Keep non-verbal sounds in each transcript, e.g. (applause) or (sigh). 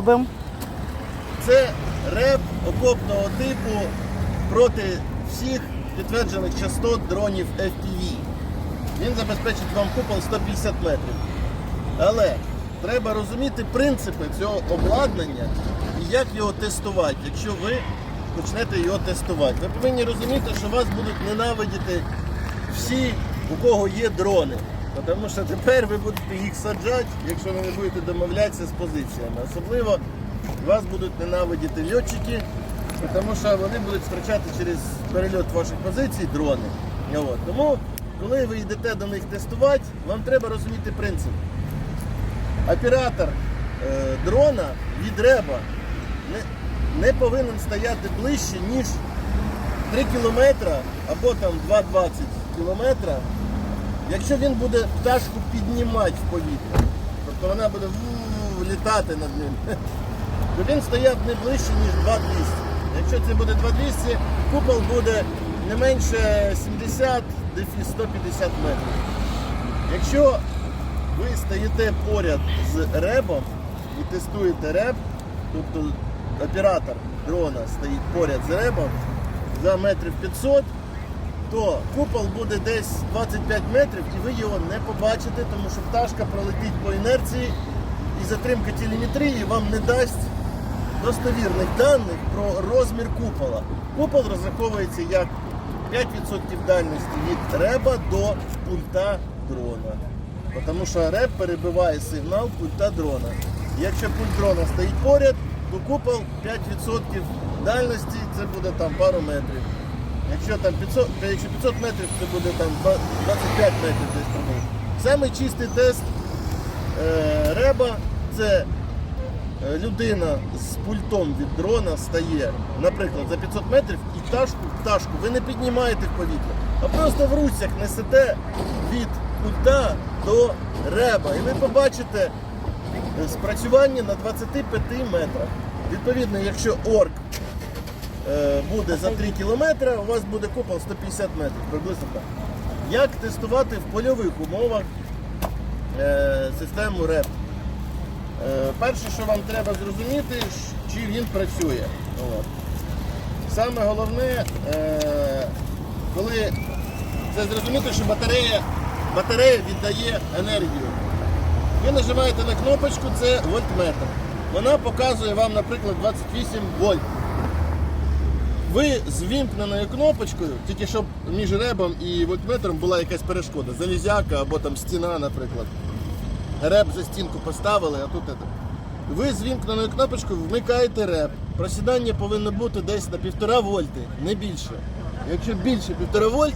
робимо? Це реп окопного типу проти всіх підтверджених частот дронів FPV. Він забезпечить вам купол 150 метрів. Але треба розуміти принципи цього обладнання і як його тестувати, якщо ви почнете його тестувати. Ви повинні розуміти, що вас будуть ненавидіти всі, у кого є дрони. Тому що тепер ви будете їх саджати, якщо ви не будете домовлятися з позиціями. Особливо вас будуть ненавидіти льотчики, тому що вони будуть втрачати через перельот ваших позицій дрони. От. Тому, коли ви йдете до них тестувати, вам треба розуміти принцип. Оператор е, дрона від реба не, не повинен стояти ближче, ніж 3 кілометра або там 2,20 кілометра, якщо він буде пташку піднімати в повітря, тобто вона буде літати над ним, (laughs) то він стояв не ближче, ніж 2,200. Якщо це буде 2,200, купол буде не менше 70 150 метрів. Якщо ви стоїте поряд з ребом і тестуєте реб, тобто оператор дрона стоїть поряд з ребом за метрів 500, то купол буде десь 25 метрів і ви його не побачите, тому що пташка пролетить по інерції і затримка телеметрії вам не дасть достовірних даних про розмір купола. Купол розраховується як 5% дальності від реба до пульта дрона. Тому що реб перебиває сигнал пульта дрона. Якщо пульт дрона стоїть поряд, то купол 5% дальності це буде там пару метрів. Якщо там 500, якщо 500 метрів, це буде там 25 метрів десь приблизно. Самий чистий тест е, реба це е, людина з пультом від дрона стає, наприклад, за 500 метрів і пташку, пташку ви не піднімаєте в повітря, а просто в руцях несете від пульта до реба. І ви побачите е, спрацювання на 25 метрах. Відповідно, якщо орк буде за 3 кілометри, у вас буде купол 150 метрів, приблизно так. Як тестувати в польових умовах е, систему РЕП? Е, перше, що вам треба зрозуміти, чи він працює. От. Саме головне, е, коли це зрозуміти, що батарея, батарея віддає енергію. Ви нажимаєте на кнопочку, це вольтметр. Вона показує вам, наприклад, 28 вольт. Ви з вімкненою кнопочкою, тільки щоб між ребом і вольтметром була якась перешкода, залізяка або там стіна, наприклад. Реб за стінку поставили, а тут це. Ви з вімкненою кнопочкою вмикаєте реб. Просідання повинно бути десь на 1,5 вольти, не більше. Якщо більше 1,5 вольт,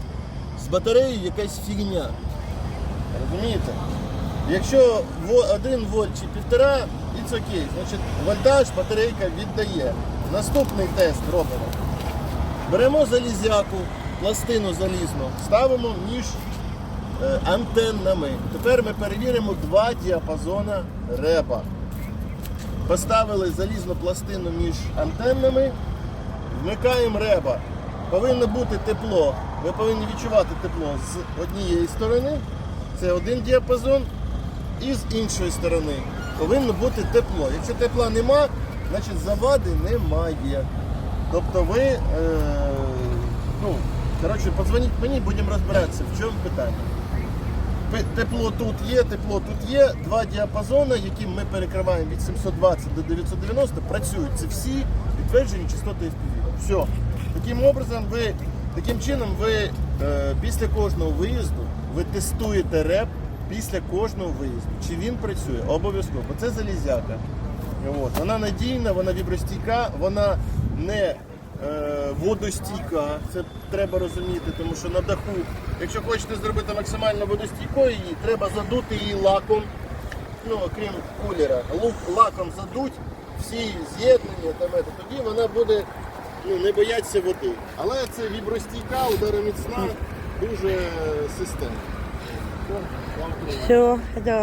з батареєю якась фігня. Розумієте? Якщо 1 вольт чи півтора, it's окей. Значить, вольтаж батарейка віддає. Наступний тест робимо. Беремо залізяку, пластину залізну, ставимо між е, антеннами. Тепер ми перевіримо два діапазона реба. Поставили залізну пластину між антеннами, вмикаємо реба. Повинно бути тепло. Ви повинні відчувати тепло з однієї сторони, це один діапазон, і з іншої сторони повинно бути тепло. Якщо тепла нема, значить завади немає. Тобто ви, е, ну, коротше, подзвоніть мені, будемо розбиратися, в чому питання. Тепло тут є, тепло тут є. Два діапазони, які ми перекриваємо від 720 до 990, працюють. Це всі підтверджені частоти FPV. Все. Таким образом, ви, таким чином, ви е, після кожного виїзду ви тестуєте реп після кожного виїзду. Чи він працює? Обов'язково. Бо це залізяка. От. Вона надійна, вона вібростійка, вона не водостійка. Це треба розуміти, тому що на даху, якщо хочете зробити максимально водостійкою, її треба задути її лаком, ну, окрім кулера. Лаком задуть всі з'єднання, тоді вона буде ну, не боятися води. Але це вібростійка, удароміцна, дуже системна. Все, да.